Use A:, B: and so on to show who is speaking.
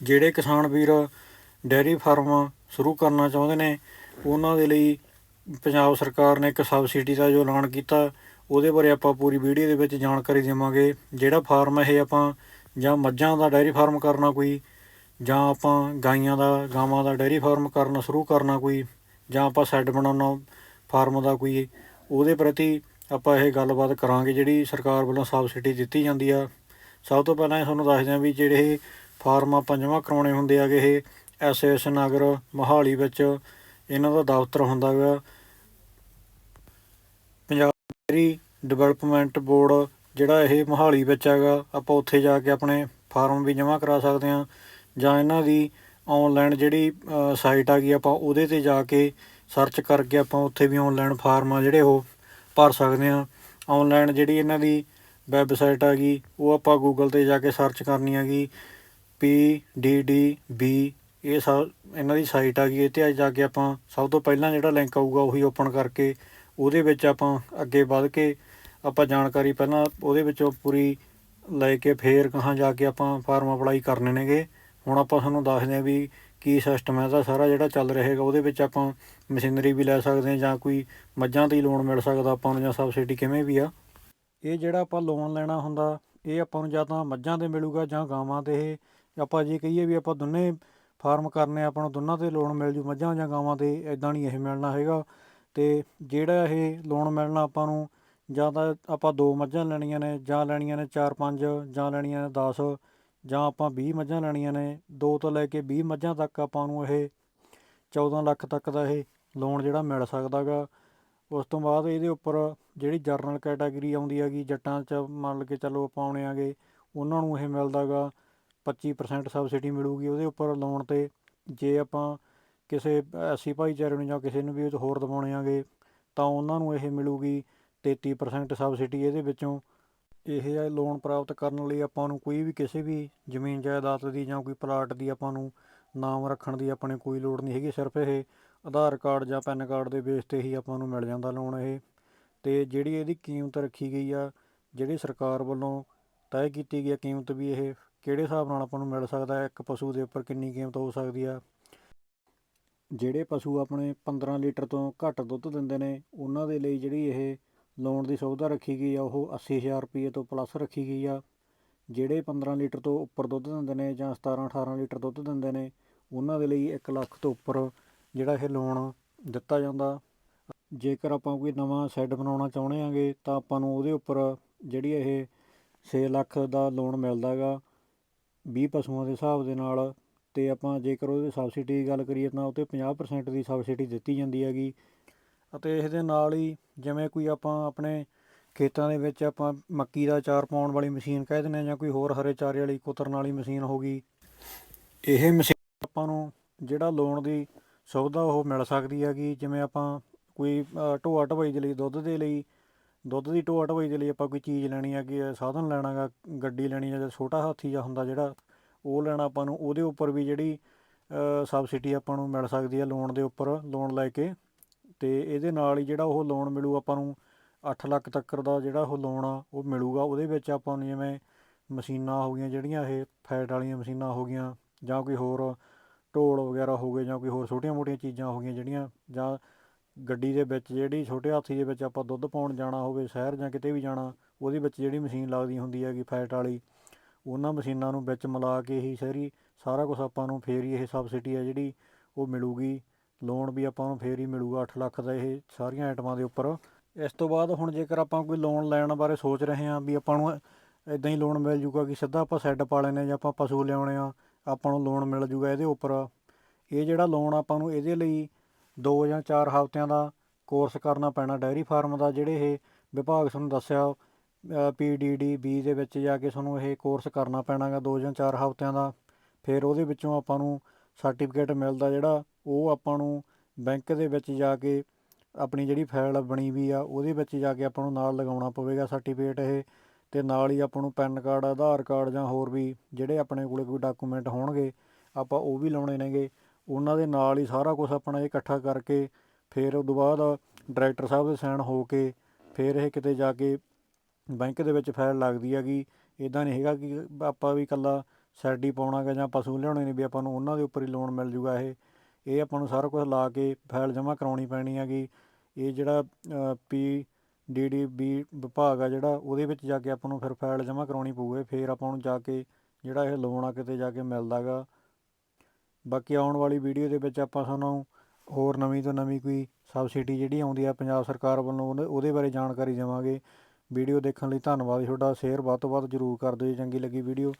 A: ਜਿਹੜੇ ਕਿਸਾਨ ਵੀਰ dairy farm ਸ਼ੁਰੂ ਕਰਨਾ ਚਾਹੁੰਦੇ ਨੇ, ਉਹਨਾਂ ਦੇ ਲਈ ਪੰਜਾਬ ਸਰਕਾਰ ਨੇ ਇੱਕ ਸਬਸਿਡੀ ਦਾ ਜੋ ਐਲਾਨ ਕੀਤਾ, ਉਹਦੇ ਬਾਰੇ ਆਪਾਂ ਪੂਰੀ ਵੀਡੀਓ ਦੇ ਵਿੱਚ ਜਾਣਕਾਰੀ ਦੇਵਾਂਗੇ। ਜਿਹੜਾ ਫਾਰਮ ਇਹ ਆਪਾਂ ਜਾਂ ਮੱਝਾਂ ਦਾ ਡੈਰੀ ਫਾਰਮ ਕਰਨਾ ਕੋਈ, ਜਾਂ ਆਪਾਂ ਗਾਈਆਂ ਦਾ, ਗਾਵਾਂ ਦਾ ਡੈਰੀ ਫਾਰਮ ਕਰਨਾ ਸ਼ੁਰੂ ਕਰਨਾ ਕੋਈ, ਜਾਂ ਆਪਾਂ ਸੈੱਡ ਬਣਾਉਣਾ ਫਾਰਮ ਦਾ ਕੋਈ, ਉਹਦੇ ਪ੍ਰਤੀ ਆਪਾਂ ਇਹ ਗੱਲਬਾਤ ਕਰਾਂਗੇ। ਜਿਹੜੀ ਸਰਕਾਰ ਵੱਲੋਂ ਸਬਸਿਡੀ ਦਿੱਤੀ ਜਾਂਦੀ ਆ, ਸਭ ਤੋਂ ਪਹਿਲਾਂ ਇਹ ਤੁਹਾਨੂੰ ਦੱਸਦੇ ਹਾਂ ਵੀ ਜਿਹੜੇ ਇਹ ਫਾਰਮ ਆਪਾਂ ਜਮ੍ਹਾਂ ਕਰਾਉਣੇ ਹੁੰਦੇ ਆਗੇ ਇਹ ਐਸਐਸ ਨਗਰ, ਮੋਹਾਲੀ ਵਿੱਚ। ਇਹਨਾਂ ਦਾ ਦਫ਼ਤਰ ਹੁੰਦਾ ਗਾ ਪੰਜਾਬ ਡੇਅਰੀ ਡਿਵੈਲਪਮੈਂਟ ਬੋਰਡ, ਜਿਹੜਾ ਇਹ ਮੋਹਾਲੀ ਵਿੱਚ ਹੈਗਾ। ਆਪਾਂ ਉੱਥੇ ਜਾ ਕੇ ਆਪਣੇ ਫਾਰਮ ਵੀ ਜਮ੍ਹਾਂ ਕਰਾ ਸਕਦੇ ਹਾਂ। ਜਾਂ ਇਹਨਾਂ ਦੀ ਆਨਲਾਈਨ ਜਿਹੜੀ ਸਾਈਟ ਆ ਗਈ ਆਪਾਂ ਉਹਦੇ ਤੇ ਜਾ ਕੇ ਸਰਚ ਕਰਕੇ ਆਪਾਂ ਉੱਥੇ ਵੀ ਆਨਲਾਈਨ ਫਾਰਮ ਆ ਜਿਹੜੇ ਉਹ ਭਰ ਸਕਦੇ ਹਾਂ। ਆਨਲਾਈਨ ਜਿਹੜੀ ਇਹਨਾਂ ਦੀ ਵੈਬਸਾਈਟ ਆ ਗਈ ਉਹ ਆਪਾਂ ਗੂਗਲ ਤੇ ਜਾ ਕੇ ਸਰਚ ਕਰਨੀ ਹੈਗੀ। ਪੀ ਡੀ ਡੀ ਬੀ ਇਹ ਸਭ ਇਹਨਾਂ ਦੀ ਸਾਈਟ ਆ ਗਈ ਇਹ ਤੇ ਜਾ ਕੇ ਆਪਾਂ ਸਭ ਤੋਂ ਪਹਿਲਾਂ ਜਿਹੜਾ ਲਿੰਕ ਆਊਗਾ ਉਹੀ ਓਪਨ ਕਰਕੇ ਉਹਦੇ ਵਿੱਚ ਆਪਾਂ ਅੱਗੇ ਵੱਧ ਕੇ ਆਪਾਂ ਜਾਣਕਾਰੀ ਪਹਿਲਾਂ ਉਹਦੇ ਵਿੱਚੋਂ ਪੂਰੀ ਲੈ ਕੇ ਫੇਰ ਕਹਾਂ ਜਾ ਕੇ ਆਪਾਂ ਫਾਰਮ ਅਪਲਾਈ ਕਰਨੇ ਨੇਗੇ। ਹੁਣ ਆਪਾਂ ਤੁਹਾਨੂੰ ਦੱਸਦੇ ਹਾਂ ਵੀ ਕੀ ਸਿਸਟਮ ਹੈ ਇਹਦਾ ਸਾਰਾ ਜਿਹੜਾ ਚੱਲ ਰਹੇਗਾ ਉਹਦੇ ਵਿੱਚ ਆਪਾਂ ਮਸ਼ੀਨਰੀ ਵੀ ਲੈ ਸਕਦੇ ਹਾਂ ਜਾਂ ਕੋਈ ਮੱਝਾਂ ਤੇ ਲੋਨ ਮਿਲ ਸਕਦਾ ਆਪਾਂ ਨੂੰ ਜਾਂ ਸਬਸਿਡੀ ਕਿਵੇਂ ਵੀ ਆ। ਇਹ ਜਿਹੜਾ ਆਪਾਂ ਲੋਨ ਲੈਣਾ ਹੁੰਦਾ, ਇਹ ਆਪਾਂ ਨੂੰ ਜਾਂ ਤਾਂ ਮੱਝਾਂ ਤੇ ਮਿਲੂਗਾ ਜਾਂ ਗਾਵਾਂ ਤੇ ਇਹ ਆਪਾਂ ਜੇ ਕਹੀਏ ਵੀ ਆਪਾਂ ਦੋਨੇ ਫਾਰਮ ਕਰਨੇ ਆਪਾਂ ਨੂੰ ਦੋਨਾਂ ਤੇ ਲੋਨ ਮਿਲ ਜੂ, ਮੱਝਾਂ ਜਾਂ ਗਾਵਾਂ ਤੇ ਇਦਾਂ ਨਹੀਂ ਇਹ ਮਿਲਣਾ ਹੈਗਾ। ਤੇ ਜਿਹੜਾ ਇਹ ਲੋਨ ਮਿਲਣਾ ਆਪਾਂ ਨੂੰ, ਜਾਂ ਤਾਂ ਆਪਾਂ ਦੋ ਮੱਝਾਂ ਲੈਣੀਆਂ ਨੇ, ਜਾਂ ਲੈਣੀਆਂ ਨੇ 4-5 ਜਾਂ ਲੈਣੀਆਂ ਨੇ 10 ਜਾਂ ਆਪਾਂ 20 ਮੱਝਾਂ ਲੈਣੀਆਂ ਨੇ, ਦੋ ਤੋਂ ਲੈ ਕੇ 20 ਮੱਝਾਂ ਤੱਕ ਆਪਾਂ ਨੂੰ ਇਹ 14 ਲੱਖ ਤੱਕ ਦਾ ਇਹ ਲੋਨ ਜਿਹੜਾ ਮਿਲ ਸਕਦਾ ਗਾ। ਉਸ ਤੋਂ ਬਾਅਦ ਇਹਦੇ ਉੱਪਰ ਜਿਹੜੀ ਜਰਨਲ ਕੈਟਾਗਰੀ ਆਉਂਦੀ ਹੈਗੀ, ਜੱਟਾਂ 'ਚ ਮੰਨ ਕੇ ਚੱਲੋ ਆਪਾਂ ਆਉਣੇ ਆਗੇ, ਉਹਨਾਂ ਨੂੰ ਇਹ ਮਿਲਦਾ ਗਾ। 25% ਸਬਸਿਡੀ ਮਿਲੂਗੀ ਉਹਦੇ ਉੱਪਰ ਲੋਨ ਤੇ, ਜੇ ਆਪਾਂ ਕਿਸੇ ਐਸੀ ਭਾਈਚਾਰੇ ਨੂੰ ਜਾਂ ਕਿਸੇ ਨੂੰ ਵੀ ਹੋਰ ਦਿਵਾਉਣੇ ਆਗੇ, ਤਾਂ ਉਹਨਾਂ ਨੂੰ ਇਹ ਮਿਲੂਗੀ 33% ਸਬਸਿਡੀ ਇਹਦੇ ਵਿੱਚੋਂ। ਇਹ ਲੋਨ ਪ੍ਰਾਪਤ ਕਰਨ ਲਈ ਆਪਾਂ ਨੂੰ ਕੋਈ ਵੀ ਕਿਸੇ ਵੀ ਜ਼ਮੀਨ ਜਾਇਦਾਦ ਦੀ ਜਾਂ ਕੋਈ ਪਲਾਟ ਦੀ ਆਪਾਂ ਨੂੰ ਨਾਮ ਰੱਖਣ ਦੀ ਆਪਣੇ ਕੋਈ ਲੋੜ ਨਹੀਂ ਹੈਗੀ, ਸਿਰਫ ਇਹ ਆਧਾਰ ਕਾਰਡ ਜਾਂ ਪੈਨ ਕਾਰਡ ਦੇ ਬੇਸ ਤੇ ਹੀ ਆਪਾਂ ਨੂੰ ਮਿਲ ਜਾਂਦਾ ਲੋਨ ਇਹ। ਤੇ ਜਿਹੜੀ ਇਹਦੀ ਕੀਮਤ ਰੱਖੀ ਗਈ ਆ, ਜਿਹੜੀ ਸਰਕਾਰ ਵੱਲੋਂ ਤੈਅ ਕੀਤੀ ਗਈ ਆ ਕੀਮਤ ਵੀ ਇਹ ਕਿਹੜੇ ਹਿਸਾਬ ਨਾਲ ਆਪਾਂ ਨੂੰ ਮਿਲ ਸਕਦਾ ਹੈ? ਇੱਕ ਪਸ਼ੂ ਦੇ ਉੱਪਰ ਕਿੰਨੀ ਕੀਮਤ ਹੋ ਸਕਦੀ ਆ? ਜਿਹੜੇ ਪਸ਼ੂ ਆਪਣੇ 15 ਲੀਟਰ ਤੋਂ ਘੱਟ ਦੁੱਧ ਦਿੰਦੇ ਨੇ, ਉਹਨਾਂ ਦੇ ਲਈ ਜਿਹੜੀ ਇਹ ਲੋਨ ਦੀ ਸੁਵਿਧਾ ਰੱਖੀ ਗਈ ਆ, ਉਹ 80000 ਰੁਪਏ ਤੋਂ ਪਲੱਸ ਰੱਖੀ ਗਈ ਆ। ਜਿਹੜੇ 15 ਲੀਟਰ ਤੋਂ ਉੱਪਰ ਦੁੱਧ ਦਿੰਦੇ ਨੇ ਜਾਂ 17 18 ਲੀਟਰ ਦੁੱਧ ਦਿੰਦੇ ਨੇ, ਉਹਨਾਂ ਦੇ ਲਈ 1 ਲੱਖ ਤੋਂ ਉੱਪਰ ਜਿਹੜਾ ਇਹ ਲੋਨ ਦਿੱਤਾ ਜਾਂਦਾ। ਜੇਕਰ ਆਪਾਂ ਕੋਈ ਨਵਾਂ ਸ਼ੈੱਡ ਬਣਾਉਣਾ ਚਾਹੁੰਦੇ ਆਂਗੇ, ਤਾਂ ਆਪਾਂ ਨੂੰ ਉਹਦੇ ਉੱਪਰ ਜਿਹੜੀ ਇਹ 6 ਲੱਖ ਦਾ ਲੋਨ ਮਿਲਦਾ ਗਾ 20 ਪਸ਼ੂਆਂ ਦੇ ਹਿਸਾਬ ਦੇ ਨਾਲ ਤੇ ਆਪਾਂ ਜੇਕਰ ਉਹਦੇ ਸਬਸਿਡੀ ਦੀ ਗੱਲ ਕਰੀਏ ਤਾਂ ਉਹ 'ਤੇ 50% ਦੀ ਸਬਸਿਡੀ ਦਿੱਤੀ ਜਾਂਦੀ ਹੈਗੀ। ਅਤੇ ਇਸ ਦੇ ਨਾਲ ਹੀ ਜਿਵੇਂ ਕੋਈ ਆਪਾਂ ਆਪਣੇ ਖੇਤਾਂ ਦੇ ਵਿੱਚ ਆਪਾਂ ਮੱਕੀ ਦਾ ਚਾਰ ਪਾਉਣ ਵਾਲੀ ਮਸ਼ੀਨ ਕਹਿ ਦਿੰਦੇ ਹਾਂ ਜਾਂ ਕੋਈ ਹੋਰ ਹਰੇ ਚਾਰੇ ਵਾਲੀ ਕੁਤਰਨ ਵਾਲੀ ਮਸ਼ੀਨ ਹੋ ਗਈ, ਇਹ ਮਸ਼ੀਨ ਆਪਾਂ ਨੂੰ ਜਿਹੜਾ ਲੋਨ ਦੀ ਸੁਵਿਧਾ ਉਹ ਮਿਲ ਸਕਦੀ ਹੈਗੀ। ਜਿਵੇਂ ਆਪਾਂ ਕੋਈ ਢੋਆ ਢਵਾਈ ਦੇ ਲਈ ਦੁੱਧ ਦੇ ਲਈ ਦੁੱਧ ਦੀ ਢੋਆ ਢਵਾਈ ਦੇ ਲਈ ਆਪਾਂ ਕੋਈ ਚੀਜ਼ ਲੈਣੀ ਹੈਗੀ ਕਿ ਸਾਧਨ ਲੈਣਾ ਗਾ, ਗੱਡੀ ਲੈਣੀ ਆ ਜਾਂ ਛੋਟਾ ਹਾਥੀ ਜਾਂ ਹੁੰਦਾ ਜਿਹੜਾ, ਉਹ ਲੈਣਾ ਆਪਾਂ ਨੂੰ, ਉਹਦੇ ਉੱਪਰ ਵੀ ਜਿਹੜੀ ਸਬਸਿਡੀ ਆਪਾਂ ਨੂੰ ਮਿਲ ਸਕਦੀ ਹੈ ਲੋਨ ਦੇ ਉੱਪਰ ਲੋਨ ਲੈ ਕੇ। ਤੇ ਇਹਦੇ ਨਾਲ ਹੀ ਜਿਹੜਾ ਉਹ ਲੋਨ ਮਿਲੂ ਆਪਾਂ ਨੂੰ 8 ਲੱਖ ਤੱਕ ਦਾ ਜਿਹੜਾ ਉਹ ਲੋਨ ਆ, ਉਹ ਮਿਲੂਗਾ। ਉਹਦੇ ਵਿੱਚ ਆਪਾਂ ਨੂੰ ਜਿਵੇਂ ਮਸ਼ੀਨਾਂ ਹੋ ਗਈਆਂ ਜਿਹੜੀਆਂ ਇਹ, ਫੈਟ ਵਾਲੀਆਂ ਮਸ਼ੀਨਾਂ ਹੋ ਗਈਆਂ ਜਾਂ ਕੋਈ ਹੋਰ ਢੋਲ ਵਗੈਰਾ ਹੋ ਗਏ ਜਾਂ ਕੋਈ ਹੋਰ ਛੋਟੀਆਂ-ਮੋਟੀਆਂ ਚੀਜ਼ਾਂ ਹੋ ਗਈਆਂ ਜਿਹੜੀਆਂ ਜਾਂ ਗੱਡੀ ਦੇ ਵਿੱਚ ਜਿਹੜੀ ਛੋਟੇ ਹਾਥੀ ਦੇ ਵਿੱਚ ਆਪਾਂ ਦੁੱਧ ਪਾਉਣ ਜਾਣਾ ਹੋਵੇ, ਸ਼ਹਿਰ ਜਾਂ ਕਿਤੇ ਵੀ ਜਾਣਾ, ਉਹਦੇ ਵਿੱਚ ਜਿਹੜੀ ਮਸ਼ੀਨ ਲੱਗਦੀ ਹੁੰਦੀ ਹੈਗੀ ਫੈਟ ਵਾਲੀ, ਉਹਨਾਂ ਮਸ਼ੀਨਾਂ ਨੂੰ ਵਿੱਚ ਮਿਲਾ ਕੇ ਹੀ ਸਾਰੀ, ਸਾਰਾ ਕੁਝ ਆਪਾਂ ਨੂੰ ਫੇਰ ਹੀ ਇਹ ਸਬਸਿਡੀ ਹੈ ਜਿਹੜੀ ਉਹ ਮਿਲੂਗੀ। ਲੋਨ ਵੀ ਆਪਾਂ ਨੂੰ ਫੇਰ ਹੀ ਮਿਲੂਗਾ 8 ਲੱਖ ਦਾ, ਇਹ ਸਾਰੀਆਂ ਆਈਟਮਾਂ ਦੇ ਉੱਪਰ। ਇਸ ਤੋਂ ਬਾਅਦ ਹੁਣ ਜੇਕਰ ਆਪਾਂ ਕੋਈ ਲੋਨ ਲੈਣ ਬਾਰੇ ਸੋਚ ਰਹੇ ਹਾਂ ਵੀ ਆਪਾਂ ਨੂੰ ਇਦਾਂ ਹੀ ਲੋਨ ਮਿਲ ਜੂਗਾ ਕਿ ਸਿੱਧਾ ਆਪਾਂ ਸੈੱਡ ਪਾ ਲੈਨੇ ਜਾਂ ਆਪਾਂ ਪਸ਼ੂ ਲਿਆਉਣੇ ਆ, ਆਪਾਂ ਨੂੰ ਲੋਨ ਮਿਲ ਜੂਗਾ ਇਹਦੇ ਉੱਪਰ। ਇਹ ਜਿਹੜਾ ਲੋਨ ਆਪਾਂ ਨੂੰ ਇਹਦੇ ਲਈ 2 ਜਾਂ 4 ਹਫ਼ਤਿਆਂ ਦਾ ਕੋਰਸ ਕਰਨਾ ਪੈਣਾ ਡੈਰੀ ਫਾਰਮ ਦਾ, ਜਿਹੜੇ ਇਹ ਵਿਭਾਗ ਤੁਹਾਨੂੰ ਦੱਸਿਆ ਪੀਡੀਡੀ ਬੀ ਦੇ ਵਿੱਚ ਜਾ ਕੇ ਤੁਹਾਨੂੰ ਇਹ ਕੋਰਸ ਕਰਨਾ ਪੈਣਾਗਾ 2 ਜਾਂ 4 ਹਫ਼ਤਿਆਂ ਦਾ, ਫਿਰ ਉਹਦੇ ਵਿੱਚੋਂ ਆਪਾਂ ਨੂੰ ਸਰਟੀਫਿਕੇਟ ਮਿਲਦਾ ਜਿਹੜਾ, ਉਹ ਆਪਾਂ ਨੂੰ ਬੈਂਕ ਦੇ ਵਿੱਚ ਜਾ ਕੇ ਆਪਣੀ ਜਿਹੜੀ ਫਾਈਲ ਬਣੀ ਵੀ ਆ, ਉਹਦੇ ਵਿੱਚ ਜਾ ਕੇ ਆਪਾਂ ਨੂੰ ਨਾਲ ਲਗਾਉਣਾ ਪਵੇਗਾ ਸਰਟੀਫਿਕੇਟ ਇਹ, ਤੇ ਨਾਲ ਹੀ ਆਪਾਂ ਨੂੰ ਪੈਨ ਕਾਰਡ, ਆਧਾਰ ਕਾਰਡ ਜਾਂ ਹੋਰ ਵੀ ਜਿਹੜੇ ਆਪਣੇ ਕੋਲੇ ਕੋਈ ਡਾਕੂਮੈਂਟ ਹੋਣਗੇ, ਆਪਾਂ ਉਹ ਵੀ ਲਾਉਣੇ ਨੇਗੇ। ਉਹਨਾਂ ਦੇ ਨਾਲ ਹੀ ਸਾਰਾ ਕੁਝ ਆਪਣਾ ਇਹ ਇਕੱਠਾ ਕਰਕੇ ਫਿਰ ਉਸ ਤੋਂ ਬਾਅਦ ਡਾਇਰੈਕਟਰ ਸਾਹਿਬ ਦੇ ਸਾਈਨ ਹੋ ਕੇ ਫਿਰ ਇਹ ਕਿਤੇ ਜਾ ਕੇ ਬੈਂਕ ਦੇ ਵਿੱਚ ਫਾਈਲ ਲੱਗਦੀ ਹੈਗੀ। ਇਦਾਂ ਨਹੀਂ ਹੈਗਾ ਕਿ ਆਪਾਂ ਵੀ ਇਕੱਲਾ ਸੈਡ ਹੀ ਪਾਉਣਾ ਗਾ ਜਾਂ ਪਸ਼ੂ ਲਿਆਉਣੇ ਨੇ ਵੀ ਆਪਾਂ ਨੂੰ ਉਹਨਾਂ ਦੇ ਉੱਪਰ ਹੀ ਲੋਨ ਮਿਲ ਜੂਗਾ ਇਹ। ਇਹ ਆਪਾਂ ਨੂੰ ਸਾਰਾ ਕੁਝ ਲਾ ਕੇ ਫਾਈਲ ਜਮ੍ਹਾਂ ਕਰਾਉਣੀ ਪੈਣੀ ਹੈਗੀ। ਇਹ ਜਿਹੜਾ ਪੀ ਡੀ ਡੀ ਬੀ ਵਿਭਾਗ ਆ ਜਿਹੜਾ, ਉਹਦੇ ਵਿੱਚ ਜਾ ਕੇ ਆਪਾਂ ਨੂੰ ਫਿਰ ਫਾਈਲ ਜਮ੍ਹਾਂ ਕਰਾਉਣੀ ਪਊਗੀ ਫਿਰ ਆਪਾਂ ਨੂੰ ਜਾ ਕੇ ਜਿਹੜਾ ਇਹ ਲੋਨ ਆ ਕਿਤੇ ਜਾ ਕੇ ਮਿਲਦਾ ਗਾ ਬਾਕੀ ਆਉਣ ਵਾਲੀ ਵੀਡੀਓ ਦੇ ਵਿੱਚ ਆਪਾਂ ਤੁਹਾਨੂੰ ਹੋਰ ਨਵੀਂ ਤੋਂ ਨਵੀਂ ਕੋਈ ਸਬਸਿਡੀ ਜਿਹੜੀ ਆਉਂਦੀ ਆ ਪੰਜਾਬ ਸਰਕਾਰ ਵੱਲੋਂ, ਉਹਦੇ- ਉਹਦੇ ਬਾਰੇ ਜਾਣਕਾਰੀ ਦੇਵਾਂਗੇ। ਵੀਡੀਓ ਦੇਖਣ ਲਈ ਧੰਨਵਾਦ ਤੁਹਾਡਾ। ਸ਼ੇਅਰ ਵੱਧ ਤੋਂ ਵੱਧ ਜ਼ਰੂਰ ਕਰ ਦਿਓ ਜੇ। ਚੰਗੀ ਲੱਗੀ ਵੀਡੀਓ।